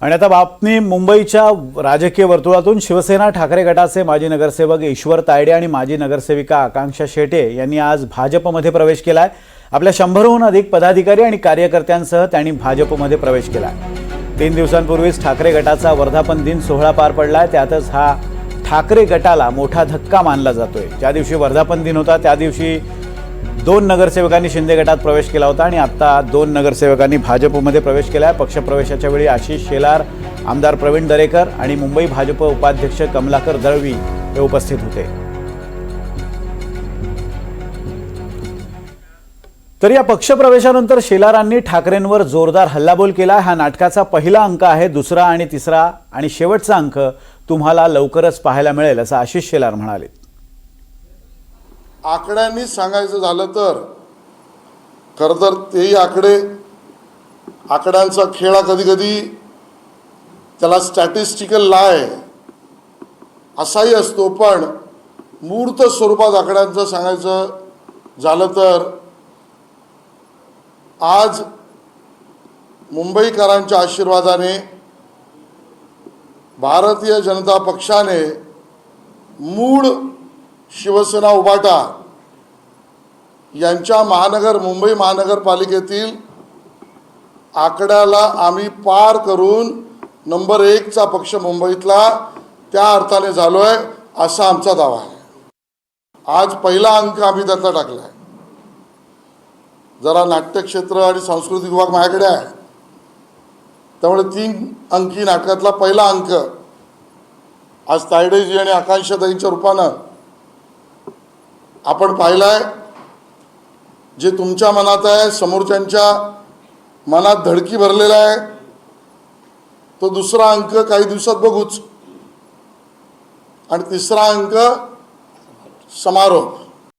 आणि आता बातमी मुंबईच्या राजकीय वर्तुळातून शिवसेना ठाकरे गटाचे माजी नगरसेवक ईश्वर तायडे आणि माजी नगरसेविका आकांक्षा शेटे यांनी आज भाजपमध्ये प्रवेश केला आहे आपल्या शंभरहून अधिक पदाधिकारी आणि कार्यकर्त्यांसह त्यांनी भाजपमध्ये प्रवेश केला आहे तीन दिवसांपूर्वीच ठाकरे गटाचा वर्धापन दिन सोहळा पार पडला आहे त्यातच हा ठाकरे गटाला मोठा धक्का मानला जातोय. ज्या दिवशी वर्धापन दिन होता त्या दिवशी दोन नगरसेवकांनी शिंदे गटात प्रवेश केला होता आणि आता दोन नगरसेवकांनी भाजपमध्ये प्रवेश केला आहे पक्षप्रवेशाच्या वेळी आशिष शेलार आमदार प्रवीण दरेकर आणि मुंबई भाजप उपाध्यक्ष कमलाकर दळवी हे उपस्थित होते. तर या पक्षप्रवेशानंतर शेलारांनी ठाकरेंवर जोरदार हल्लाबोल केला हा नाटकाचा पहिला अंक आहे. दुसरा आणि तिसरा आणि शेवटचा अंक तुम्हाला लवकरच पाहायला मिळेल असं आशिष शेलार म्हणाले. आकड्यांनी सांगायचं झालं तर खरं तर तेही आकडे आकड्यांचा खेळ हा कधीकधी त्याला स्टॅटिस्टिकल लाय असाही असतो पण मूर्त स्वरूपात आकड्यांचं सांगायचं झालं तर आज मुंबईकरांच्या आशीर्वादाने भारतीय जनता पक्षाने मूळ शिवसेना उबाटा यांच्या महानगर मुंबई महानगरपालिकेतील आकड्याला आम्ही पार करून नंबर एकचा पक्ष मुंबईतला त्या अर्थाने झालो आहे असा आमचा दावा आहे. आज पहिला अंक आम्ही त्याचा टाकला आहे जरा नाट्यक्षेत्र आणि सांस्कृतिक विभाग माझ्याकडे आहे. त्यामुळे तीन अंकी नाटकातला पहिला अंक आज तायडेजी आणि आकांक्षाताईंच्या रूपानं आपण पाहिलाय जे तुमच्या मनात आहे समोरच्यांच्या मनात धडकी भरलेला आहे तो दुसरा अंक काही दिवसात बघूच. आणि तिसरा अंक समारोप.